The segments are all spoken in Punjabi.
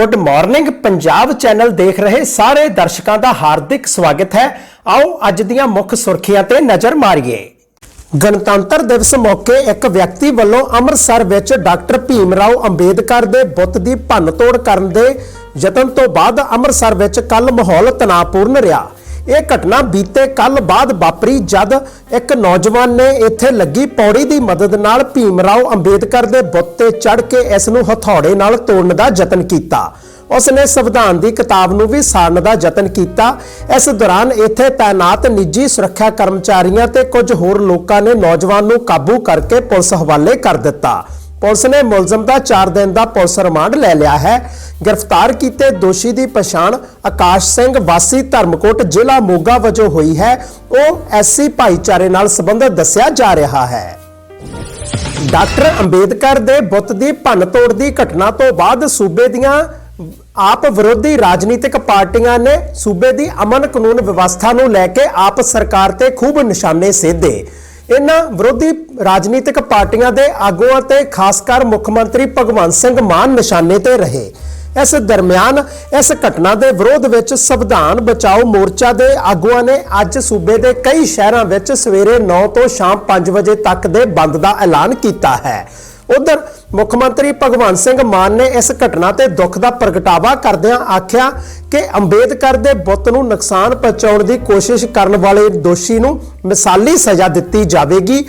ਗੁੱਡ ਮਾਰਨਿੰਗ ਪੰਜਾਬ ਚੈਨਲ ਦੇਖ ਰਹੇ ਸਾਰੇ ਦਰਸ਼ਕਾਂ ਦਾ ਹਾਰਦਿਕ ਸਵਾਗਤ ਹੈ। ਆਓ ਅੱਜ ਦੀਆਂ ਮੁੱਖ ਸੁਰਖੀਆਂ ਤੇ ਨਜ਼ਰ ਮਾਰੀਏ। ਗਣਤੰਤਰ ਦਿਵਸ ਮੌਕੇ ਇੱਕ ਵਿਅਕਤੀ ਵੱਲੋਂ ਅੰਮ੍ਰਿਤਸਰ ਵਿੱਚ ਡਾਕਟਰ ਭੀਮ ਰਾਓ ਅੰਬੇਦਕਰ ਦੇ ਬੁੱਤ ਦੀ ਭੰਨਤੋੜ ਕਰਨ ਦੇ ਯਤਨ ਤੋਂ ਬਾਅਦ ਅੰਮ੍ਰਿਤਸਰ ਵਿੱਚ ਕੱਲ ਮਾਹੌਲ ਤਣਾਅਪੂਰਨ ਰਿਹਾ। ਇਹ ਘਟਨਾ ਬੀਤੇ ਕੱਲ ਬਾਅਦ ਵਾਪਰੀ ਜਦ ਇੱਕ ਨੌਜਵਾਨ ਨੇ ਇੱਥੇ ਲੱਗੀ ਪੌੜੀ ਦੀ ਮਦਦ ਨਾਲ ਭੀਮ ਰਾਓ ਅੰਬੇਦਕਰ ਦੇ ਬੁੱਤ ਤੇ ਚੜ੍ਹ ਕੇ ਇਸ ਨੂੰ ਹਥੌੜੇ ਨਾਲ ਤੋੜਨ ਦਾ ਯਤਨ ਕੀਤਾ। ਉਸ ਨੇ ਸੰਵਿਧਾਨ ਦੀ ਕਿਤਾਬ ਨੂੰ ਵੀ ਸਾੜਨ ਦਾ ਯਤਨ ਕੀਤਾ। ਇਸ ਦੌਰਾਨ ਇੱਥੇ ਤਾਇਨਾਤ ਨਿੱਜੀ ਸੁਰੱਖਿਆ ਕਰਮਚਾਰੀਆਂ ਤੇ ਕੁਝ ਹੋਰ ਲੋਕਾਂ ਨੇ ਨੌਜਵਾਨ ਨੂੰ ਕਾਬੂ ਕਰਕੇ ਪੁਲਿਸ ਹਵਾਲੇ ਕਰ ਦਿੱਤਾ। ਪੁਲਿਸ ਨੇ ਮੁਲਜ਼ਮ ਦਾ 4 ਦਿਨ ਦਾ ਪੁਲਿਸ ਰਿਮਾਂਡ ਲੈ ਲਿਆ ਹੈ। ਗ੍ਰਿਫਤਾਰ ਕੀਤੇ ਦੋਸ਼ੀ ਦੀ ਪਛਾਣ ਆਕਾਸ਼ ਸਿੰਘ ਵਾਸੀ ਧਰਮਕੋਟ ਜ਼ਿਲ੍ਹਾ ਮੋਗਾ ਵਜੋਂ ਹੋਈ ਹੈ। ਉਹ ਐਸਸੀ ਭਾਈਚਾਰੇ ਨਾਲ ਸੰਬੰਧਿਤ ਦੱਸਿਆ ਜਾ ਰਿਹਾ ਹੈ। ਡਾਕਟਰ ਅੰਬੇਦਕਰ ਦੇ ਬੁੱਤ ਦੀ ਭੰਨਤੋੜ ਦੀ ਘਟਨਾ ਤੋਂ ਬਾਅਦ ਸੂਬੇ ਦੀਆਂ ਆਪ ਵਿਰੋਧੀ ਰਾਜਨੀਤਿਕ ਪਾਰਟੀਆਂ ਨੇ ਸੂਬੇ ਦੀ ਅਮਨ ਕਾਨੂੰਨ ਵਿਵਸਥਾ ਨੂੰ ਲੈ ਕੇ ਆਪ ਸਰਕਾਰ ਤੇ ਖੂਬ ਨਿਸ਼ਾਨੇ ਸੇਧੇ। ਇਹਨਾਂ ਵਿਰੋਧੀ ਰਾਜਨੀਤਿਕ ਪਾਰਟੀਆਂ ਦੇ ਆਗੂਆਂ ਤੇ ਖਾਸ ਕਰ ਮੁੱਖ ਮੰਤਰੀ ਭਗਵੰਤ ਸਿੰਘ ਮਾਨ ਨਿਸ਼ਾਨੇ ਤੇ ਰਹੇ। ਇਸ ਦਰਮਿਆਨ ਇਸ ਘਟਨਾ ਦੇ ਵਿਰੋਧ ਵਿੱਚ ਸੰਵਿਧਾਨ ਬਚਾਓ ਮੋਰਚਾ ਦੇ ਆਗੂਆਂ ਨੇ ਅੱਜ ਸੂਬੇ ਦੇ ਕਈ ਸ਼ਹਿਰਾਂ ਵਿੱਚ ਸਵੇਰੇ 9 ਤੋਂ ਸ਼ਾਮ 5 ਵਜੇ ਤੱਕ ਦੇ ਬੰਦ ਦਾ ਐਲਾਨ ਕੀਤਾ ਹੈ। ਉਧਰ ਮੁੱਖ ਮੰਤਰੀ ਭਗਵੰਤ ਸਿੰਘ ਮਾਨ ਨੇ ਇਸ ਘਟਨਾ ਤੇ ਦੁੱਖ ਦਾ ਪ੍ਰਗਟਾਵਾ ਕਰਦਿਆਂ ਆਖਿਆ ਕਿ ਅੰਬੇਦਕਰ ਦੇ ਬੁੱਤ ਨੂੰ ਨੁਕਸਾਨ ਪਹੁੰਚਾਉਣ ਦੀ ਕੋਸ਼ਿਸ਼ ਕਰਨ ਵਾਲੇ ਦੋਸ਼ੀ ਨੂੰ ਮਿਸਾਲੀ ਸਜ਼ਾ ਦਿੱਤੀ ਜਾਵੇਗੀ।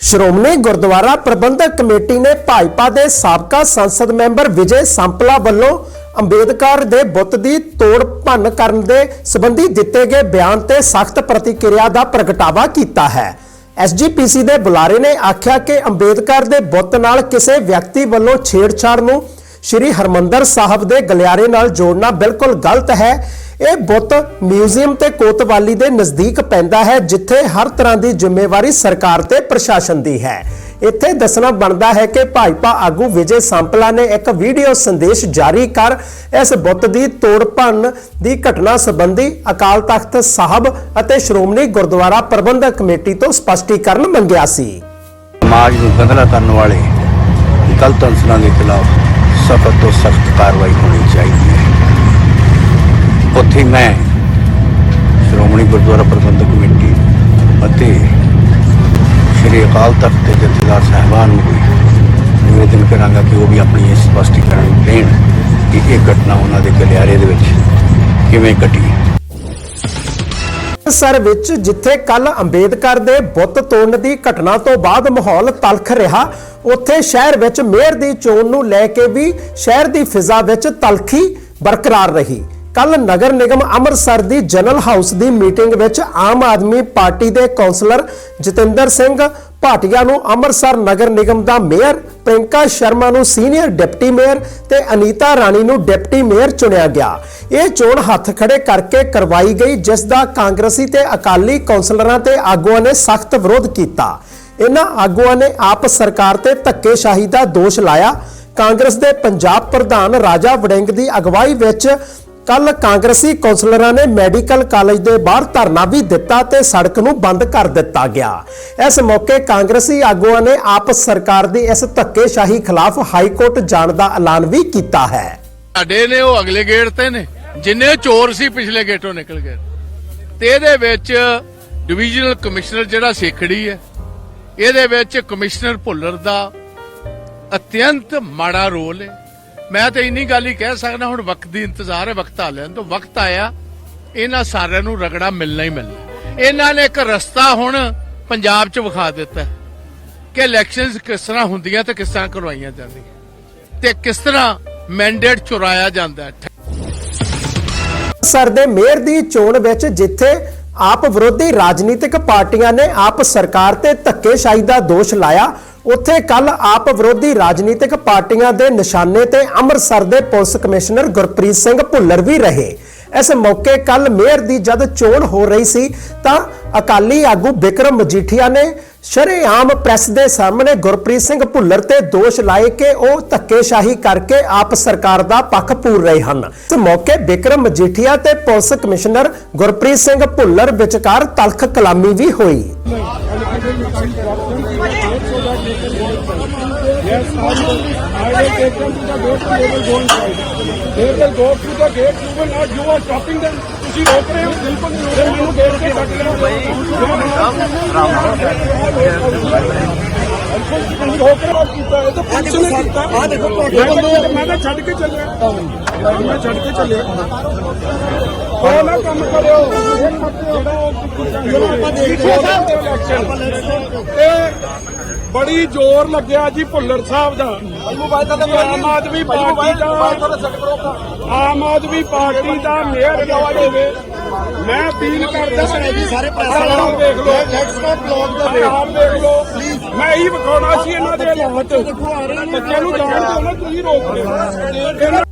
ਸ਼੍ਰੋਮਣੀ ਗੁਰਦੁਆਰਾ ਪ੍ਰਬੰਧਕ ਕਮੇਟੀ ਨੇ ਭਾਜਪਾ ਦੇ ਸਾਬਕਾ ਸੰਸਦ ਮੈਂਬਰ ਵਿਜੇ ਸੰਪਲਾ ਵੱਲੋਂ ਅੰਬੇਦਕਰ ਦੇ ਬੁੱਤ ਦੀ ਤੋੜ ਭੰਨ ਕਰਨ ਦੇ ਸੰਬੰਧੀ ਦਿੱਤੇ ਗਏ ਬਿਆਨ ਤੇ ਸਖਤ ਪ੍ਰਤੀਕਿਰਿਆ ਦਾ ਪ੍ਰਗਟਾਵਾ ਕੀਤਾ ਹੈ। ਐਸਜੀਪੀਸੀ ਦੇ ਬੁਲਾਰੇ ਨੇ ਆਖਿਆ ਕਿ ਅੰਬੇਦਕਰ ਦੇ ਬੁੱਤ ਨਾਲ ਕਿਸੇ ਵਿਅਕਤੀ ਵੱਲੋਂ ਛੇੜਛਾੜ ਨੂੰ ਸ਼੍ਰੀ ਹਰਮੰਦਰ ਸਾਹਿਬ ਦੇ ਗਲਿਆਰੇ ਨਾਲ ਜੋੜਨਾ ਬਿਲਕੁਲ ਗਲਤ ਹੈ। ਇਹ ਬੁੱਤ ਮਿਊਜ਼ੀਅਮ ਤੇ ਕੋਤਵਾਲੀ ਦੇ ਨਜ਼ਦੀਕ ਪੈਂਦਾ ਹੈ, ਜਿੱਥੇ ਹਰ ਤਰ੍ਹਾਂ ਦੀ ਜ਼ਿੰਮੇਵਾਰੀ ਸਰਕਾਰ ਤੇ ਪ੍ਰਸ਼ਾਸਨ ਦੀ ਹੈ। ਇੱਥੇ ਦੱਸਣਾ ਬਣਦਾ ਹੈ ਕਿ ਭਾਜਪਾ ਆਗੂ ਵਿਜੇ ਸੰਪਲਾ ਨੇ ਇੱਕ ਵੀਡੀਓ ਸੰਦੇਸ਼ ਜਾਰੀ ਕਰ ਇਸ ਬੁੱਤ ਦੀ ਤੋੜ ਭੰਨ ਦੀ ਘਟਨਾ ਸੰਬੰਧੀ ਅਕਾਲ ਤਖਤ ਸਾਹਿਬ ਅਤੇ ਸ਼੍ਰੋਮਣੀ ਗੁਰਦੁਆਰਾ ਪ੍ਰਬੰਧਕ ਕਮੇਟੀ ਤੋਂ ਸਪਸ਼ਟੀਕਰਨ ਮੰਗਿਆ ਸੀ। ਸਮਾਜ ਨੂੰ ਗੰਦਲਾ ਕਰਨ ਵਾਲੇ ਗਲਤ ਅੰਸਰਾਂ ਦੇ ਖਿਲਾਫ ਸਖਤ ਤੋਂ ਸਖਤ ਕਾਰਵਾਈ ਹੋਣੀ ਚਾਹੀਦੀ ਹੈ। ਉੱਥੇ ਮੈਂ ਸ਼੍ਰੋਮਣੀ ਗੁਰਦੁਆਰਾ ਪ੍ਰਬੰਧਕ ਕਮੇਟੀ ਅਤੇ ਸ਼੍ਰੀ ਅਕਾਲ ਤਖਤ ਦੇ ਜਥੇਦਾਰ ਸਾਹਿਬਾਨ ਨੂੰ ਵੀ ਨਿਵੇਦਨ ਕਰਾਂਗਾ ਕਿ ਉਹ ਵੀ ਆਪਣੀ ਇਸ ਸਪਸ਼ਟੀਕਰਨ ਦੇਣ ਕਿ ਇਹ ਘਟਨਾ ਉਹਨਾਂ ਦੇ ਗਲਿਆਰੇ ਦੇ ਵਿੱਚ ਕਿਵੇਂ ਘਟੀ। ਅੰਮ੍ਰਿਤਸਰ ਵਿੱਚ ਜਿੱਥੇ ਕੱਲ ਅੰਬੇਦਕਰ ਦੇ ਬੁੱਤ ਤੋੜਨ ਦੀ ਘਟਨਾ ਤੋਂ ਬਾਅਦ ਮਾਹੌਲ ਤਲਖ ਰਿਹਾ, ਉੱਥੇ ਸ਼ਹਿਰ ਵਿੱਚ ਮੇਅਰ ਦੀ ਚੋਣ ਨੂੰ ਲੈ ਕੇ ਵੀ ਸ਼ਹਿਰ ਦੀ ਫਿਜ਼ਾ ਵਿੱਚ ਤਲਖੀ ਬਰਕਰਾਰ ਰਹੀ। ਕੱਲ ਨਗਰ ਨਿਗਮ ਅੰਮ੍ਰਿਤਸਰ ਦੀ ਜਨਰਲ ਹਾਊਸ ਦੀ ਮੀਟਿੰਗ ਵਿੱਚ ਆਮ ਆਦਮੀ ਪਾਰਟੀ ਦੇ ਕੌਂਸਲਰ ਜਤਿੰਦਰ ਸਿੰਘ ਭਾਟੀਆ ਨੂੰ ਅੰਮ੍ਰਿਤਸਰ ਨਗਰ ਨਿਗਮ ਦਾ ਮੇਅਰ ਪ੍ਰਿੰਕਾ ਸ਼ਰਮਾ ਨੂੰ ਸੀਨੀਅਰ ਡਿਪਟੀ ਮੇਅਰ ਤੇ ਅਨੀਤਾ ਰਾਣੀ ਨੂੰ ਡਿਪਟੀ ਮੇਅਰ ਚੁਣਿਆ ਗਿਆ। ਇਹ ਚੋਣ ਹੱਥ ਖੜੇ ਕਰਕੇ ਕਰਵਾਈ ਗਈ, ਜਿਸ ਦਾ ਕਾਂਗਰਸੀ ਤੇ ਅਕਾਲੀ ਕੌਂਸਲਰਾਂ ਤੇ ਆਗੂਆਂ ਨੇ ਸਖਤ ਵਿਰੋਧ ਕੀਤਾ। ਇਹਨਾਂ ਆਗੂਆਂ ਨੇ ਆਪ ਸਰਕਾਰ ਤੇ ਧੱਕੇਸ਼ਾਹੀ ਦਾ ਦੋਸ਼ ਲਾਇਆ। ਕਾਂਗਰਸ ਦੇ ਪੰਜਾਬ ਪ੍ਰਧਾਨ ਰਾਜਾ ਵੜਿੰਗ ਦੀ ਅਗਵਾਈ ਵਿੱਚ ਕੱਲ ਕਾਂਗਰਸੀ ਕੌਂਸਲਰਾਂ ਨੇ ਮੈਡੀਕਲ ਕਾਲਜ ਦੇ ਬਾਹਰ ਧਰਨਾ ਵੀ ਦਿੱਤਾ ਤੇ ਸੜਕ ਨੂੰ ਬੰਦ ਕਰ ਦਿੱਤਾ ਗਿਆ। ਇਸ ਮੌਕੇ ਕਾਂਗਰਸੀ ਆਗੂਆਂ ਨੇ ਆਪ ਸਰਕਾਰ ਦੀ ਇਸ ਧੱਕੇਸ਼ਾਹੀ ਖਿਲਾਫ ਹਾਈ ਕੋਰਟ ਜਾਣ ਦਾ ਐਲਾਨ ਵੀ ਕੀਤਾ ਹੈ। ਸਾਡੇ ਨੇ ਉਹ ਅਗਲੇ ਗੇਟ ਤੇ ਨੇ, ਜਿੰਨੇ ਚੋਰ ਸੀ ਪਿਛਲੇ ਗੇਟੋਂ ਨਿਕਲ ਗਏ। ਤੇ ਇਹਦੇ ਵਿੱਚ ਡਿਵੀਜ਼ਨਲ ਕਮਿਸ਼ਨਰ ਜਿਹੜਾ ਸੇਖੜੀ ਹੈ, ਇਹਦੇ ਵਿੱਚ ਕਮਿਸ਼ਨਰ ਭੁੱਲਰ ਦਾ ਅਤਿਅੰਤ ਮਾੜਾ ਰੋਲ ਹੈ। ਮੈਂ ਤਾਂ ਇੰਨੀ ਗੱਲ ਹੀ ਕਹਿ ਸਕਦਾ, ਹੁਣ ਵਕਤ ਦੀ ਇੰਤਜ਼ਾਰ ਹੈ, ਵਕਤ ਆ ਲੈਣ ਤੋਂ। ਵਕਤ ਆਇਆ, ਇਹਨਾਂ ਸਾਰਿਆਂ ਨੂੰ ਰਗੜਾ ਮਿਲਣਾ ਹੀ ਮਿਲਣਾ। ਇਹਨਾਂ ਨੇ ਇੱਕ ਰਸਤਾ ਹੁਣ ਪੰਜਾਬ 'ਚ ਵਿਖਾ ਦਿੱਤਾ ਕਿ ਇਲੈਕਸ਼ਨਸ ਕਿਸ ਤਰ੍ਹਾਂ ਹੁੰਦੀਆਂ ਤੇ ਕਿਸ ਤਰ੍ਹਾਂ ਕਰਵਾਈਆਂ ਜਾਂਦੀਆਂ। ਤੇ ਕਿਸ ਤਰ੍ਹਾਂ ਮੈਂਡੇਟ ਚੁਰਾਇਆ ਜਾਂਦਾ ਹੈ। ਸਰ, ਦੇ ਮੇਅਰ ਦੀ ਚੋਣ ਵਿੱਚ ਜਿੱਥੇ ਆਪ ਵਿਰੋਧੀ ਰਾਜਨੀਤਿਕ ਪਾਰਟੀਆਂ ਨੇ ਆਪ ਸਰਕਾਰ ਤੇ ਧੱਕੇਸ਼ਾਹੀ ਦਾ ਦੋਸ਼ ਲਾਇਆ ਉੱਥੇ ਕੱਲ ਆਪ ਵਿਰੋਧੀ ਰਾਜਨੀਤਿਕ ਪਾਰਟੀਆਂ ਦੇ ਨਿਸ਼ਾਨੇ ਤੇ ਅੰਮ੍ਰਿਤਸਰ ਦੇ ਪੁਲਿਸ ਕਮਿਸ਼ਨਰ ਗੁਰਪ੍ਰੀਤ ਸਿੰਘ ਭੁੱਲਰ ਵੀ ਰਹੇ। ਇਸ ਮੌਕੇ ਕੱਲ ਮੇਅਰ ਦੀ ਜਦ ਚੋਣ ਹੋ ਰਹੀ ਸੀ, ਤਾਂ ਅਕਾਲੀ ਆਗੂ ਬਿਕਰਮ ਮਜੀਠੀਆ ਨੇ ਸ਼ਰੇਆਮ ਪ੍ਰੈਸ ਦੇ ਸਾਹਮਣੇ ਗੁਰਪ੍ਰੀਤ ਸਿੰਘ ਭੁੱਲਰ ਤੇ ਦੋਸ਼ ਲਾਏ ਕਿ ਉਹ ਧੱਕੇਸ਼ਾਹੀ ਕਰਕੇ ਆਪ ਸਰਕਾਰ ਦਾ ਪੱਖ ਪੂਰ ਰਹੇ ਹਨ। ਇਸ ਮੌਕੇ ਬਿਕਰਮ ਮਜੀਠੀਆ ਤੇ ਪੁਲਿਸ ਕਮਿਸ਼ਨਰ ਗੁਰਪ੍ਰੀਤ ਸਿੰਘ ਭੁੱਲਰ ਵਿਚਕਾਰ ਤਲਖ ਕਲਾਮੀ ਵੀ ਹੋਈ। Yes, I will, I will take them to the gate and they will go inside. They will go through the gate, you will not, you are stopping them. ਤੁਸੀਂ ਰੋਕ ਰਹੇ ਹੋ ਬਿਲਕੁਲ ਨਹੀਂ ਰੋਕ ਰਹੇ ਮੈਨੂੰ ਗੇਟ ਤੇ ਕੱਟ ਲਿਆ ਭਾਈ ਤੁਸੀਂ ਰੋਕ ਰਹੇ ਹੋ ਕੀਤਾ ਇਹ ਤਾਂ ਪੁਲਿਸ ਨੇ ਕੀਤਾ ਆ ਦੇਖੋ ਤੁਹਾਡੇ ਮੈਂ ਤਾਂ ਛੱਡ ਕੇ ਚੱਲਿਆ ਮੈਂ ਛੱਡ ਕੇ ਚੱਲਿਆ ਉਹ ਨਾ ਕੰਮ ਕਰਿਓ ਜਿਹੜਾ ਆਪਾਂ ਦੇਖੋ ਬੜੀ ਜ਼ੋਰ ਲੱਗਿਆ ਜੀ ਭੁੱਲਰ ਸਾਹਿਬ ਦਾ। ਆਮ ਆਦਮੀ ਪਾਰਟੀ ਦਾ ਆਮ ਆਦਮੀ ਪਾਰਟੀ ਦਾ ਮੇਅਰ ਹੋਵੇ। ਮੈਂ ਅਪੀਲ ਕਰਦਾ ਜੀ ਸਾਰੇ ਪ੍ਰੈਸ ਦੇਖ ਲਓ। ਬਲੌਗ ਦਾ ਦੇਖ ਲਓ। ਮੈਂ ਇਹੀ ਵਿਖਾਉਣਾ ਸੀ ਇਹਨਾਂ ਦੇ ਹਾਲਾਤ ਬੱਚਿਆਂ ਨੂੰ ਜਾਣ ਦਿਓ ਨਾ ਤੁਸੀਂ ਰੋਕ ਹੋ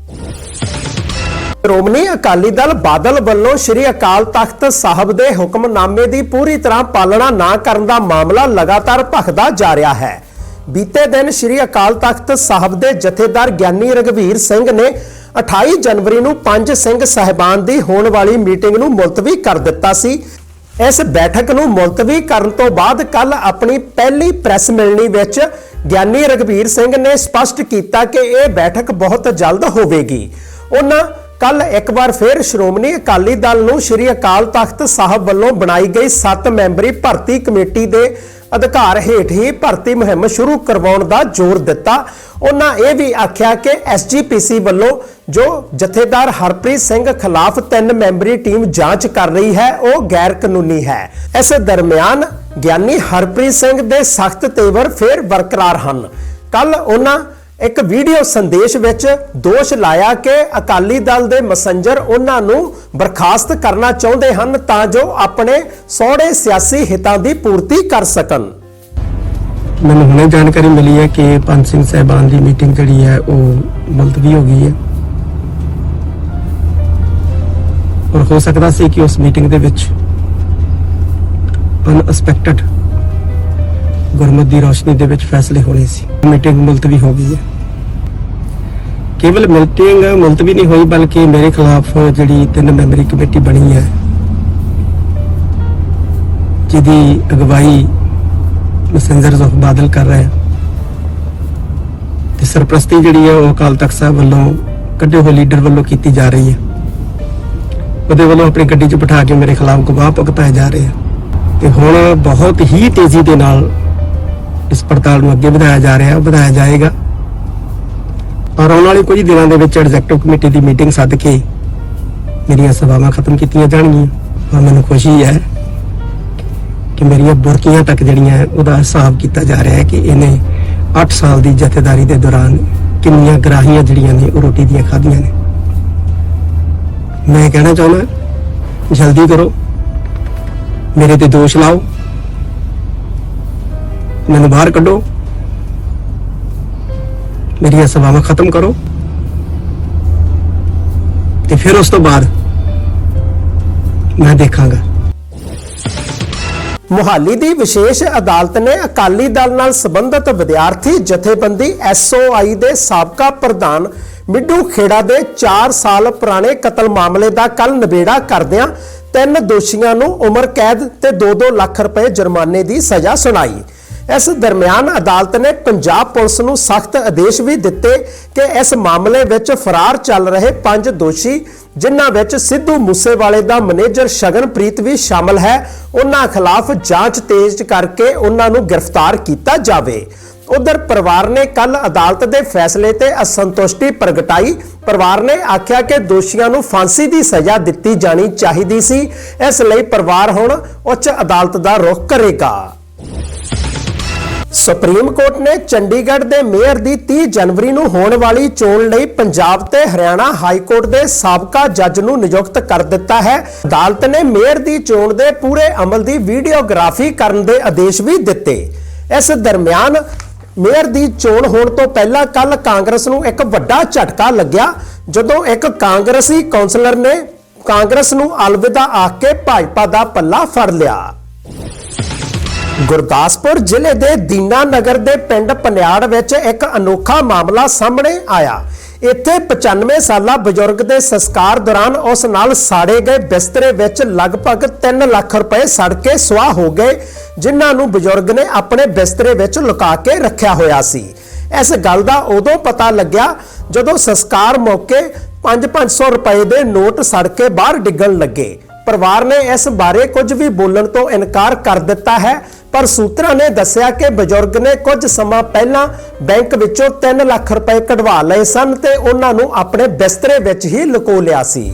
ਸ਼੍ਰੋਮਣੀ ਅਕਾਲੀ ਦਲ ਬਾਦਲ ਵੱਲੋਂ ਸ੍ਰੀ ਅਕਾਲ ਤਖਤ ਸਾਹਿਬ ਦੇ ਹੁਕਮਨਾਮੇ ਦੀ ਪੂਰੀ ਤਰ੍ਹਾਂ ਪਾਲਣਾ ਨਾ ਕਰਨ ਦਾ ਮਾਮਲਾ ਲਗਾਤਾਰ ਭਖਦਾ ਜਾ ਰਿਹਾ ਹੈ। ਬੀਤੇ ਦਿਨ ਸ੍ਰੀ ਅਕਾਲ ਤਖਤ ਸਾਹਿਬ ਦੇ ਜਥੇਦਾਰ ਗਿਆਨੀ ਰਗਵੀਰ ਸਿੰਘ ਨੇ 28 ਜਨਵਰੀ ਨੂੰ ਪੰਜ ਸਿੰਘ ਸਹਿਬਾਨ ਦੀ ਹੋਣ ਵਾਲੀ ਮੀਟਿੰਗ ਨੂੰ ਮੁਲਤਵੀ ਕਰ ਦਿੱਤਾ ਸੀ। ਇਸ ਬੈਠਕ ਨੂੰ ਮੁਲਤਵੀ ਕਰਨ ਤੋਂ ਬਾਅਦ ਕੱਲ ਆਪਣੀ ਪਹਿਲੀ ਪ੍ਰੈਸ ਮਿਲਣੀ ਵਿੱਚ ਗਿਆਨੀ ਰਗਵੀਰ ਸਿੰਘ ਨੇ ਸਪਸ਼ਟ ਕੀਤਾ ਕਿ ਇਹ ਬੈਠਕ ਬਹੁਤ ਜਲਦ ਹੋਵੇਗੀ। ਉਹਨਾਂ ਕੱਲ ਇੱਕ ਵਾਰ ਫਿਰ ਸ਼੍ਰੋਮਣੀ ਅਕਾਲੀ ਦਲ ਨੂੰ ਸ੍ਰੀ ਅਕਾਲ ਤਖਤ ਸਾਹਿਬ ਵੱਲੋਂ ਬਣਾਈ ਗਈ 7 ਮੈਂਬਰੀ ਭਰਤੀ ਕਮੇਟੀ ਦੇ ਅਧਿਕਾਰ ਹੇਠ ਹੀ ਭਰਤੀ ਮੁਹਿੰਮ ਸ਼ੁਰੂ ਕਰਵਾਉਣ ਦਾ ਜ਼ੋਰ ਦਿੱਤਾ। ਉਹਨਾਂ ਇਹ ਵੀ ਆਖਿਆ ਕਿ ਐਸਜੀਪੀਸੀ ਵੱਲੋਂ ਜੋ ਜਥੇਦਾਰ ਹਰਪ੍ਰੀਤ ਸਿੰਘ ਖਿਲਾਫ ਤਿੰਨ ਮੈਂਬਰੀ ਟੀਮ ਜਾਂਚ ਕਰ ਰਹੀ ਹੈ, ਉਹ ਗੈਰ ਕਾਨੂੰਨੀ ਹੈ। ਇਸ ਦਰਮਿਆਨ ਗਿਆਨੀ ਹਰਪ੍ਰੀਤ ਸਿੰਘ ਦੇ ਸਖਤ ਤੇਵਰ ਫੇਰ ਬਰਕਰਾਰ ਹਨ। ਕੱਲ ਉਹਨਾਂ ਇੱਕ ਵੀਡੀਓ ਸੰਦੇਸ਼ ਵਿੱਚ ਦੋਸ਼ ਲਾਇਆ ਕਿ ਅਕਾਲੀ ਦਲ ਦੇ ਮਸੰਜਰ ਉਹਨਾਂ ਨੂੰ ਬਰਖਾਸਤ ਕਰਨਾ ਚਾਹੁੰਦੇ ਹਨ ਤਾਂ ਜੋ ਆਪਣੇ ਸੋਹਣੇ ਸਿਆਸੀ ਹਿੱਤਾਂ ਦੀ ਪੂਰਤੀ ਕਰ ਸਕਣ। ਮੈਨੂੰ ਹੁਣੇ ਜਾਣਕਾਰੀ ਮਿਲੀ ਹੈ ਕਿ ਪੰਜ ਸਿੰਘ ਸਹਿਬਾਨ ਦੀ ਮੀਟਿੰਗ ਜਿਹੜੀ ਹੈ ਉਹ ਮੁਲਤਵੀ ਹੋ ਗਈ ਹੈ। ਔਰ ਹੋ ਸਕਦਾ ਸੀ ਕਿ ਉਸ ਮੀਟਿੰਗ ਦੇ ਵਿੱਚ ਅਨਐਕਸਪੈਕਟਡ ਗੁਰਮਤ ਦੀ ਰੋਸ਼ਨੀ ਦੇ ਵਿੱਚ ਫੈਸਲੇ ਹੋਣੇ ਸੀ। ਮੀਟਿੰਗ ਮੁਲਤਵੀ ਹੋ ਗਈ ਹੈ। ਕੇਵਲ ਮੀਟਿੰਗ ਮੁਲਤਵੀ ਨਹੀਂ ਹੋਈ, ਬਲਕਿ ਮੇਰੇ ਖਿਲਾਫ ਜਿਹੜੀ ਤਿੰਨ ਮੈਂਬਰੀ ਕਮੇਟੀ ਬਣੀ ਹੈ, ਜਿਹਦੀ ਅਗਵਾਈ ਮੈਸੇਂਜਰਸ ਆਫ ਬਾਦਲ ਕਰ ਰਹੇ ਤੇ ਸਰਪ੍ਰਸਤੀ ਜਿਹੜੀ ਹੈ, ਉਹ ਅਕਾਲ ਤਖਤ ਸਾਹਿਬ ਵੱਲੋਂ ਕੱਢੇ ਹੋਏ ਲੀਡਰ ਵੱਲੋਂ ਕੀਤੀ ਜਾ ਰਹੀ ਹੈ। ਉਹਦੇ ਵੱਲੋਂ ਆਪਣੀ ਗੱਡੀ 'ਚ ਬਿਠਾ ਕੇ ਮੇਰੇ ਖਿਲਾਫ ਗਵਾਹ ਭੁਗਤਾਏ ਜਾ ਰਹੇ ਆ ਤੇ ਹੁਣ ਬਹੁਤ ਹੀ ਤੇਜ਼ੀ ਦੇ ਨਾਲ ਇਸ ਪੜਤਾਲ ਨੂੰ ਅੱਗੇ ਵਧਾਇਆ ਜਾ ਰਿਹਾ, ਵਧਾਇਆ ਜਾਏਗਾ। ਔਰ ਆਉਣ ਵਾਲੇ ਕੁਝ ਦਿਨਾਂ ਦੇ ਵਿੱਚ ਐਗਜ਼ੈਕਟਿਵ ਕਮੇਟੀ ਦੀ ਮੀਟਿੰਗ ਸੱਦ ਕੇ ਮੇਰੀਆਂ ਸੇਵਾਵਾਂ ਖਤਮ ਕੀਤੀਆਂ ਜਾਣਗੀਆਂ। ਔਰ ਮੈਨੂੰ ਖੁਸ਼ੀ ਹੈ ਕਿ ਮੇਰੀਆਂ ਬੁਰਕੀਆਂ ਤੱਕ ਜਿਹੜੀਆਂ ਉਹਦਾ ਹਿਸਾਬ ਕੀਤਾ ਜਾ ਰਿਹਾ ਹੈ ਕਿ ਇਹਨੇ 8 ਸਾਲ ਦੀ ਜਥੇਦਾਰੀ ਦੇ ਦੌਰਾਨ ਕਿੰਨੀਆਂ ਗਰਾਹੀਆਂ ਜਿਹੜੀਆਂ ਨੇ, ਉਹ ਰੋਟੀ ਦੀਆਂ ਖਾਧੀਆਂ ਨੇ। ਮੈਂ ਕਹਿਣਾ ਚਾਹੁੰਦਾ ਜਲਦੀ ਕਰੋ। ਮੇਰੇ ਤੇ ਦੋਸ਼ ਲਾਓ। ਮੈਨੂੰ ਬਾਹਰ ਕੱਢੋ। ਮੇਰੀਆਂ ਸਭਾਵਾਂ ਖਤਮ ਕਰੋ ਤੇ ਫਿਰ ਉਸ ਤੋਂ ਬਾਅਦ ਮੈਂ ਦੇਖਾਂਗਾ। ਮੁਹਾਲੀ ਦੀ ਵਿਸ਼ੇਸ਼ ਅਦਾਲਤ ਨੇ ਅਕਾਲੀ ਦਲ ਨਾਲ ਸੰਬੰਧਿਤ ਵਿਦਿਆਰਥੀ ਜਥੇਬੰਦੀ ਐਸਓਆਈ ਦੇ ਸਾਬਕਾ ਪ੍ਰਧਾਨ ਮਿੱਡੂ ਖੇੜਾ ਦੇ 4 ਸਾਲ ਪੁਰਾਣੇ ਕਤਲ ਮਾਮਲੇ ਦਾ ਕੱਲ ਨਿਬੇੜਾ ਕਰਦਿਆਂ ਤਿੰਨ ਦੋਸ਼ੀਆਂ ਨੂੰ ਉਮਰ ਕੈਦ ਤੇ 2-2 ਲੱਖ ਰੁਪਏ ਜੁਰਮਾਨੇ ਦੀ ਸਜ਼ਾ ਸੁਣਾਈ। ਇਸ ਦਰਮਿਆਨ ਅਦਾਲਤ ਨੇ ਪੰਜਾਬ ਪੁਲਿਸ ਨੂੰ ਸਖਤ ਆਦੇਸ਼ ਵੀ ਦਿੱਤੇ ਕਿ ਇਸ ਮਾਮਲੇ ਵਿੱਚ ਫਰਾਰ ਚੱਲ ਰਹੇ ਪੰਜ ਦੋਸ਼ੀ, ਜਿਨ੍ਹਾਂ ਵਿੱਚ ਸਿੱਧੂ ਮੂਸੇਵਾਲੇ ਦਾ ਮੈਨੇਜਰ ਸ਼ਗਨਪ੍ਰੀਤ ਵੀ ਸ਼ਾਮਲ ਹੈ, ਉਹਨਾਂ ਖਿਲਾਫ ਜਾਂਚ ਤੇਜ਼ ਕਰਕੇ ਉਹਨਾਂ ਨੂੰ ਗ੍ਰਿਫਤਾਰ ਕੀਤਾ ਜਾਵੇ। ਉਧਰ ਪਰਿਵਾਰ ਨੇ ਕੱਲ ਅਦਾਲਤ ਦੇ ਫੈਸਲੇ ਤੇ ਅਸੰਤੁਸ਼ਟੀ ਪ੍ਰਗਟਾਈ। ਪਰਿਵਾਰ ਨੇ ਆਖਿਆ ਕਿ ਦੋਸ਼ੀਆਂ ਨੂੰ ਫਾਂਸੀ ਦੀ ਸਜ਼ਾ ਦਿੱਤੀ ਜਾਣੀ ਚਾਹੀਦੀ ਸੀ। ਇਸ ਲਈ ਪਰਿਵਾਰ ਹੁਣ ਉੱਚ ਅਦਾਲਤ ਦਾ ਰੁਖ ਕਰੇਗਾ। ਸੁਪਰੀਮ ਕੋਰਟ ਨੇ ਚੰਡੀਗੜ੍ਹ ਦੇ ਮੇਅਰ ਦੀ 30 ਜਨਵਰੀ ਨੂੰ ਹੋਣ ਵਾਲੀ ਚੋਣ ਲਈ ਪੰਜਾਬ ਤੇ ਹਰਿਆਣਾ ਹਾਈ ਕੋਰਟ ਦੇ ਸਾਬਕਾ ਜੱਜ ਨੂੰ ਨਿਯੁਕਤ ਕਰ ਦਿੱਤਾ ਹੈ। ਅਦਾਲਤ ਨੇ ਮੇਅਰ ਦੀ ਚੋਣ ਦੇ ਪੂਰੇ ਅਮਲ ਦੀ ਵੀਡੀਓਗ੍ਰਾਫੀ ਕਰਨ ਦੇ ਆਦੇਸ਼ ਵੀ ਦਿੱਤੇ। ਇਸ ਦਰਮਿਆਨ ਮੇਅਰ ਦੀ ਚੋਣ ਹੋਣ ਤੋਂ ਪਹਿਲਾਂ ਕੱਲ ਕਾਂਗਰਸ ਨੂੰ ਇੱਕ ਵੱਡਾ ਝਟਕਾ ਲੱਗਿਆ, ਜਦੋਂ ਇੱਕ ਕਾਂਗਰਸੀ ਕੌਂਸਲਰ ਨੇ ਕਾਂਗਰਸ ਨੂੰ ਅਲਵਿਦਾ ਆਖ ਕੇ ਭਾਜਪਾ ਦਾ ਪੱਲਾ ਫੜ ਲਿਆ। ਗੁਰਦਾਸਪੁਰ ਜ਼ਿਲ੍ਹੇ ਦੇ ਦੀਨਾ ਨਗਰ ਦੇ ਪਿੰਡ ਪਨਿਆੜ ਵਿੱਚ ਇੱਕ ਅਨੋਖਾ ਮਾਮਲਾ ਸਾਹਮਣੇ ਆਇਆ। ਇੱਥੇ 95 ਸਾਲਾ ਬਜ਼ੁਰਗ ਦੇ ਸੰਸਕਾਰ ਦੌਰਾਨ ਉਸ ਨਾਲ ਸਾੜੇ ਗਏ ਬਿਸਤਰੇ ਵਿੱਚ ਲਗਭਗ 3 ਲੱਖ ਰੁਪਏ ਸੜ ਕੇ ਸੁਆਹ ਹੋ ਗਏ, ਜਿਨ੍ਹਾਂ ਨੂੰ ਬਜ਼ੁਰਗ ਨੇ ਆਪਣੇ ਬਿਸਤਰੇ ਵਿੱਚ ਲੁਕਾ ਕੇ ਰੱਖਿਆ ਹੋਇਆ ਸੀ। ਇਸ ਗੱਲ ਦਾ ਉਦੋਂ ਪਤਾ ਲੱਗਿਆ ਜਦੋਂ ਸੰਸਕਾਰ ਮੌਕੇ 5-500 ਰੁਪਏ ਦੇ ਨੋਟ ਸੜ ਕੇ ਬਾਹਰ ਡਿੱਗਣ ਲੱਗੇ। ਪਰਿਵਾਰ ਨੇ ਇਸ ਬਾਰੇ ਕੁਝ ਵੀ ਬੋਲਣ ਤੋਂ ਇਨਕਾਰ ਕਰ ਦਿੱਤਾ ਹੈ, ਪਰ ਸੂਤਰਾਂ ਨੇ ਦੱਸਿਆ ਕਿ ਬਜ਼ੁਰਗ ਨੇ ਕੁਝ ਸਮਾਂ ਪਹਿਲਾਂ ਬੈਂਕ ਵਿੱਚੋਂ 3 ਲੱਖ ਰੁਪਏ ਕਢਵਾ ਲਏ ਸਨ ਤੇ ਉਹਨਾਂ ਨੂੰ ਆਪਣੇ ਬਿਸਤਰੇ ਵਿੱਚ ਹੀ ਲੁਕੋ ਲਿਆ ਸੀ।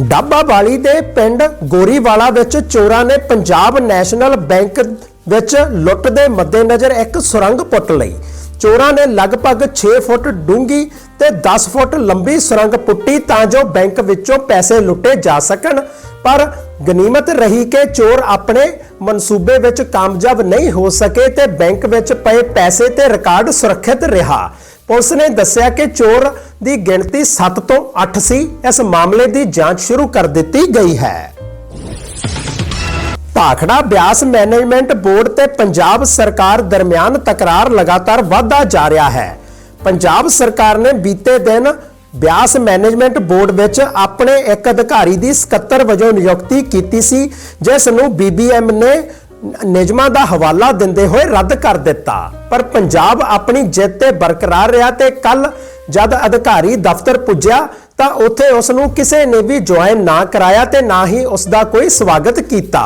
ਡੱਬਾ ਵਾਲੀ ਦੇ ਪਿੰਡ ਗੋਰੀਵਾਲਾ ਵਿੱਚ ਚੋਰਾਂ ਨੇ ਪੰਜਾਬ ਨੈਸ਼ਨਲ ਬੈਂਕ ਵਿੱਚ ਲੁੱਟ ਦੇ ਮੱਦੇਨਜ਼ਰ ਇੱਕ ਸੁਰੰਗ ਪੁੱਟ ਲਈ। ਚੋਰਾਂ ਨੇ ਲਗਭਗ 6 ਫੁੱਟ ਡੂੰਘੀ ਤੇ 10 ਫੁੱਟ ਲੰਬੀ ਸੁਰੰਗ ਪੁੱਟੀ ਤਾਂ ਜੋ ਬੈਂਕ ਵਿੱਚੋਂ ਪੈਸੇ ਲੁੱਟੇ ਜਾ ਸਕਣ। ਪਰ ਗਨੀਮਤ ਰਹੀ ਕਿ ਚੋਰ ਆਪਣੇ ਮਨਸੂਬੇ ਵਿੱਚ ਕਾਮਯਾਬ ਨਹੀਂ ਹੋ ਸਕੇ ਤੇ ਬੈਂਕ ਵਿੱਚ ਪਏ ਪੈਸੇ ਤੇ ਰਿਕਾਰਡ ਸੁਰੱਖਿਅਤ ਰਿਹਾ। ਪੁਲਿਸ ਨੇ ਦੱਸਿਆ ਕਿ ਚੋਰ ਦੀ ਗਿਣਤੀ 7 ਤੋਂ 8 ਸੀ। ਇਸ ਮਾਮਲੇ ਦੀ ਜਾਂਚ ਸ਼ੁਰੂ ਕਰ ਦਿੱਤੀ ਗਈ ਹੈ। ਭਾਖੜਾ ਬਿਆਸ ਮੈਨੇਜਮੈਂਟ ਬੋਰਡ ਤੇ ਪੰਜਾਬ ਸਰਕਾਰ ਦਰਮਿਆਨ ਤਕਰਾਰ ਲਗਾਤਾਰ ਵਧਦਾ ਜਾ ਰਿਹਾ ਹੈ। ਪੰਜਾਬ ਸਰਕਾਰ ਨੇ ਬੀਤੇ ਦਿਨ ਬਿਆਸ ਮੈਨੇਜਮੈਂਟ ਬੋਰਡ ਵਿੱਚ ਆਪਣੇ ਇੱਕ ਅਧਿਕਾਰੀ ਦੀ ਸਕੱਤਰ ਵਜੋਂ ਨਿਯੁਕਤੀ ਕੀਤੀ ਸੀ, ਜਿਸ ਨੂੰ ਬੀਬੀਐਮ ਨੇ ਨਿਯਮਾਂ ਦਾ ਹਵਾਲਾ ਦਿੰਦੇ ਹੋਏ ਰੱਦ ਕਰ ਦਿੱਤਾ। ਪਰ ਪੰਜਾਬ ਆਪਣੀ ਜਿੱਤ ਤੇ ਬਰਕਰਾਰ ਰਿਹਾ ਤੇ ਕੱਲ ਜਦ ਅਧਿਕਾਰੀ ਦਫ਼ਤਰ ਪੁੱਜਿਆ ਤਾਂ ਉੱਥੇ ਉਸ ਨੂੰ ਕਿਸੇ ਨੇ ਵੀ ਜੁਆਇਨ ਨਾ ਕਰਾਇਆ ਤੇ ਨਾ ਹੀ ਉਸ ਦਾ ਕੋਈ ਸਵਾਗਤ ਕੀਤਾ।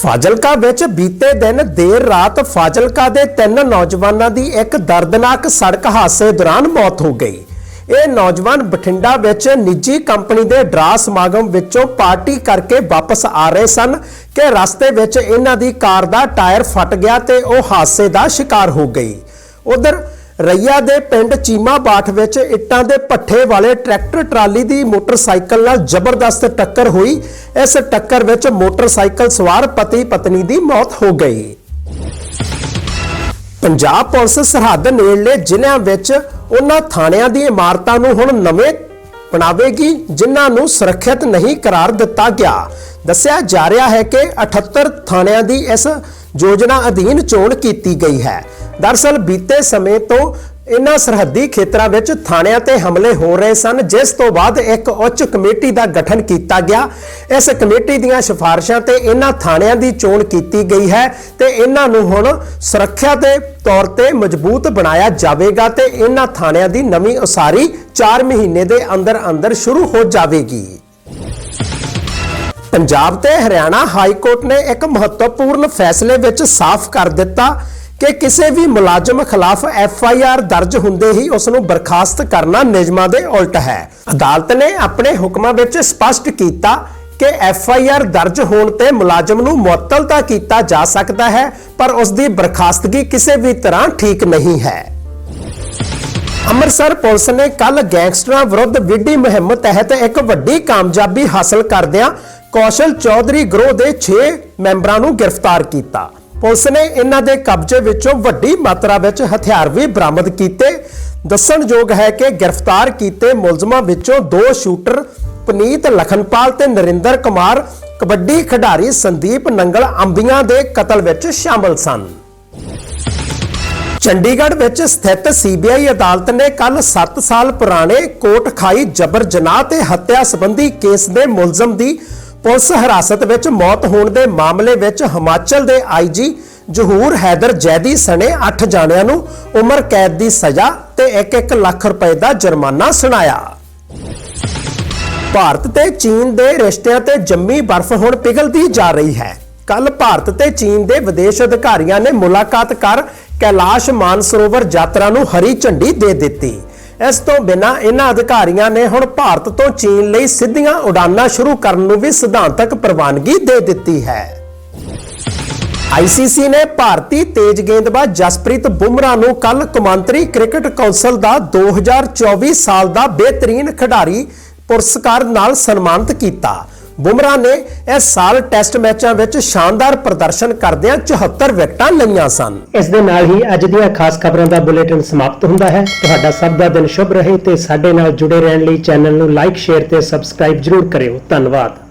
ਫਾਜ਼ਿਲਕਾ ਵਿੱਚ ਬੀਤੇ ਦਿਨ ਦੇਰ ਰਾਤ ਫਾਜ਼ਿਲਕਾ ਦੇ ਤਿੰਨ ਨੌਜਵਾਨਾਂ ਦੀ ਇੱਕ ਦਰਦਨਾਕ ਸੜਕ ਹਾਦਸੇ ਦੌਰਾਨ ਮੌਤ ਹੋ ਗਈ। ਇਹ ਨੌਜਵਾਨ ਬਠਿੰਡਾ ਵਿੱਚ ਨਿੱਜੀ ਕੰਪਨੀ ਦੇ ਡਰਾ ਸਮਾਗਮ ਵਿੱਚੋਂ ਪਾਰਟੀ ਕਰਕੇ ਵਾਪਸ ਆ ਰਹੇ ਸਨ ਕਿ ਰਸਤੇ ਵਿੱਚ ਇਹਨਾਂ ਦੀ ਕਾਰ ਦਾ ਟਾਇਰ ਫਟ ਗਿਆ ਤੇ ਉਹ ਹਾਦਸੇ ਦਾ ਸ਼ਿਕਾਰ ਹੋ ਗਈ। ਉਧਰ ਰਈਆ ਦੇ ਪਿੰਡ ਚੀਮਾ ਬਾਠ ਵਿੱਚ ਇੱਟਾਂ ਦੇ ਪੱਠੇ ਵਾਲੇ ਟਰੈਕਟਰ ਟਰਾਲੀ ਦੀ ਮੋਟਰਸਾਈਕਲ ਨਾਲ ਜ਼ਬਰਦਸਤ ਟੱਕਰ ਹੋਈ। ਇਸ ਟੱਕਰ ਵਿੱਚ ਮੋਟਰਸਾਈਕਲ ਸਵਾਰ ਪਤੀ ਪਤਨੀ ਦੀ ਮੌਤ ਹੋ ਗਈ। ਪੰਜਾਬ ਪੁਲਿਸ ਸਰਹੱਦ ਨੇੜਲੇ ਜ਼ਿਲ੍ਹਿਆਂ ਵਿੱਚ ਉਹਨਾਂ ਥਾਣਿਆਂ ਦੀ ਇਮਾਰਤਾਂ ਨੂੰ ਹੁਣ ਨਵੇਂ ਬਣਾਵੇਗੀ, ਜਿਨ੍ਹਾਂ ਨੂੰ ਸੁਰੱਖਿਅਤ ਨਹੀਂ ਕਰਾਰ ਦਿੱਤਾ ਗਿਆ। ਦੱਸਿਆ ਜਾ ਰਿਹਾ ਹੈ ਕਿ 78 ਥਾਣਿਆਂ ਦੀ ਇਸ ਯੋਜਨਾ ਅਧੀਨ ਚੋਣ ਕੀਤੀ ਗਈ ਹੈ। ਦਰਸਲ ਬੀਤੇ ਸਮੇਂ ਤੋਂ ਇਨ੍ਹਾਂ ਸਰਹੱਦੀ ਖੇਤਰਾਂ ਵਿੱਚ ਥਾਣਿਆਂ ਤੇ ਹਮਲੇ ਹੋ ਰਹੇ ਸਨ, ਜਿਸ ਤੋਂ ਬਾਅਦ ਇੱਕ ਉੱਚ ਕਮੇਟੀ ਦਾ ਗਠਨ ਕੀਤਾ ਗਿਆ। ਇਸ ਕਮੇਟੀ ਦੀਆਂ ਸਿਫਾਰਿਸ਼ਾਂ ਤੇ ਇਨ੍ਹਾਂ ਥਾਣਿਆਂ ਦੀ ਚੋਣ ਕੀਤੀ ਗਈ ਹੈ ਤੇ ਇਹਨਾਂ ਨੂੰ ਹੁਣ ਸੁਰੱਖਿਆ ਦੇ ਤੌਰ ਤੇ ਮਜ਼ਬੂਤ ਬਣਾਇਆ ਜਾਵੇਗਾ ਤੇ ਇਨ੍ਹਾਂ ਥਾਣਿਆਂ ਦੀ ਨਵੀਂ ਉਸਾਰੀ 4 ਮਹੀਨੇ ਦੇ ਅੰਦਰ ਅੰਦਰ ਸ਼ੁਰੂ ਹੋ ਜਾਵੇਗੀ। ਪੰਜਾਬ ਤੇ ਹਰਿਆਣਾ ਹਾਈ ਕੋਰਟ ਨੇ ਇੱਕ ਮਹੱਤਵਪੂਰਨ ਫੈਸਲੇ ਵਿੱਚ ਸਾਫ਼ ਕਰ ਦਿੱਤਾ ਕਿ ਕਿਸੇ ਵੀ ਮੁਲਾਜ਼ਮ ਖਿਲਾਫ ਐਫ ਆਈ ਆਰ ਦਰਜ ਹੁੰਦੇ ਹੀ ਉਸ ਨੂੰ ਬਰਖਾਸਤ ਕਰਨਾ ਨਿਯਮਾਂ ਦੇ ਉਲਟ ਹੈ। ਅਦਾਲਤ ਨੇ ਆਪਣੇ ਹੁਕਮਾਂ ਵਿੱਚ ਸਪਸ਼ਟ ਕੀਤਾ ਕਿ ਐਫ ਆਈ ਆਰ ਦਰਜ ਹੋਣ ਤੇ ਮੁਲਾਜ਼ਮ ਨੂੰ ਮੁਅੱਤਲ ਤਾਂ ਕੀਤਾ ਜਾ ਸਕਦਾ ਹੈ, ਪਰ ਉਸ ਦੀ ਬਰਖਾਸਤਗੀ ਕਿਸੇ ਵੀ ਤਰ੍ਹਾਂ ਠੀਕ ਨਹੀਂ ਹੈ। ਅੰਮ੍ਰਿਤਸਰ ਪੁਲਿਸ ਨੇ ਕੱਲ ਗੈਂਗਸਟਰਾਂ ਵਿਰੁੱਧ ਵਿੱਢੀ ਮੁਹਿੰਮ ਤਹਿਤ ਇੱਕ ਵੱਡੀ ਕਾਮਯਾਬੀ ਹਾਸਲ ਕਰਦਿਆਂ ਕੌਸ਼ਲ ਚੌਧਰੀ ਗਰੋਹ ਦੇ 6 ਮੈਂਬਰਾਂ ਨੂੰ ਗ੍ਰਿਫਤਾਰ ਕੀਤਾ। ਪੁਲਿਸ ਨੇ ਇਹਨਾਂ ਦੇ ਕਬਜ਼ੇ ਵਿੱਚੋਂ ਵੱਡੀ ਮਾਤਰਾ ਵਿੱਚ ਹਥਿਆਰ ਵੀ ਬਰਾਮਦ ਕੀਤੇ। ਦੱਸਣਯੋਗ ਹੈ ਕਿ ਗ੍ਰਿਫਤਾਰ ਕੀਤੇ ਮੁਲਜ਼ਮਾਂ ਵਿੱਚੋਂ ਦੋ ਸ਼ੂਟਰ ਪਨੀਤ ਲਖਨਪਾਲ ਤੇ ਨਰਿੰਦਰ ਕੁਮਾਰ, ਕਬੱਡੀ ਖਿਡਾਰੀ ਸੰਦੀਪ ਨੰਗਲ ਅੰਬੀਆਂ ਦੇ ਕਤਲ ਵਿੱਚ ਸ਼ਾਮਲ ਸਨ। ਚੰਡੀਗੜ੍ਹ ਵਿੱਚ ਸਥਿਤ ਸੀਬੀਆਈ ਅਦਾਲਤ ਨੇ ਕੱਲ 7 ਸਾਲ ਪੁਰਾਣੇ ਕੋਟ ਖਾਈ ਜਬਰ ਜਨਾਹ ਤੇ ਹੱਤਿਆ ਸੰਬੰਧੀ ਕੇਸ ਦੇ ਮੁਲਜ਼ਮ ਦੀ ਪੁਲਿਸ ਹਿਰਾਸਤ ਵਿੱਚ ਮੌਤ ਹੋਣ ਦੇ ਮਾਮਲੇ ਵਿੱਚ ਹਿਮਾਚਲ ਦੇ ਆਈਜੀ ਜਹੂਰ ਹੈਦਰ ਜੈਦੀ ਸਣੇ 8 ਜਾਣਿਆਂ ਨੂੰ ਉਮਰ ਕੈਦ ਦੀ ਸਜ਼ਾ ਤੇ 1-1 ਲੱਖ ਰੁਪਏ ਦਾ ਜੁਰਮਾਨਾ ਸੁਣਾਇਆ। ਭਾਰਤ ਤੇ ਚੀਨ ਦੇ ਰਿਸ਼ਤਿਆਂ ਤੇ ਜੰਮੀ ਬਰਫ਼ ਹੁਣ ਪਿਘਲਦੀ ਜਾ ਰਹੀ ਹੈ। ਕੱਲ ਭਾਰਤ ਤੇ ਚੀਨ ਦੇ ਵਿਦੇਸ਼ ਅਧਿਕਾਰੀਆਂ ਨੇ ਮੁਲਾਕਾਤ ਕਰ ਕੈਲਾਸ਼ ਮਾਨਸਰੋਵਰ ਯਾਤਰਾ ਨੂੰ ਹਰੀ ਝੰਡੀ ਦੇ ਦਿੱਤੀ। ਇਸ ਤੋਂ ਬਿਨਾਂ ਇਹਨਾਂ ਅਧਿਕਾਰੀਆਂ ਨੇ ਹੁਣ ਭਾਰਤ ਤੋਂ ਚੀਨ ਲਈ ਸਿੱਧੀਆਂ ਉਡਾਨਾਂ ਸ਼ੁਰੂ ਕਰਨ ਨੂੰ ਵੀ ਸਿਧਾਂਤਕ ਪ੍ਰਵਾਨਗੀ ਦੇ ਦਿੱਤੀ ਹੈ। ਆਈਸੀਸੀ ਨੇ ਭਾਰਤੀ ਤੇਜ਼ ਗੇਂਦਬਾਜ਼ ਜਸਪ੍ਰੀਤ ਬੁਮਰਾ ਨੂੰ ਕੱਲ ਕੌਮਾਂਤਰੀ ਕ੍ਰਿਕਟ ਕੌਂਸਲ ਦਾ 2024 ਸਾਲ ਦਾ ਬਿਹਤਰੀਨ ਖਿਡਾਰੀ ਪੁਰਸਕਾਰ ਨਾਲ ਸਨਮਾਨਿਤ ਕੀਤਾ। ਬੁਮਰਾ ਨੇ ਇਸ ਸਾਲ ਟੈਸਟ ਮੈਚਾਂ ਵਿੱਚ ਸ਼ਾਨਦਾਰ ਪ੍ਰਦਰਸ਼ਨ ਕਰਦਿਆਂ 74 ਵਿਕਟਾਂ ਲਈਆਂ ਸਨ। ਇਸ ਦੇ ਨਾਲ ਹੀ ਅੱਜ ਦੀਆਂ ਖਾਸ ਖਬਰਾਂ ਦਾ ਬੁਲੇਟਿਨ ਸਮਾਪਤ ਹੁੰਦਾ ਹੈ। ਤੁਹਾਡਾ ਸਭ ਦਾ ਦਿਨ ਸ਼ੁਭ ਰਹੇ ਤੇ ਸਾਡੇ ਨਾਲ ਜੁੜੇ ਰਹਿਣ ਲਈ ਚੈਨਲ ਨੂੰ ਲਾਈਕ, ਸ਼ੇਅਰ ਤੇ ਸਬਸਕ੍ਰਾਈਬ ਜਰੂਰ ਕਰਿਓ। ਧੰਨਵਾਦ।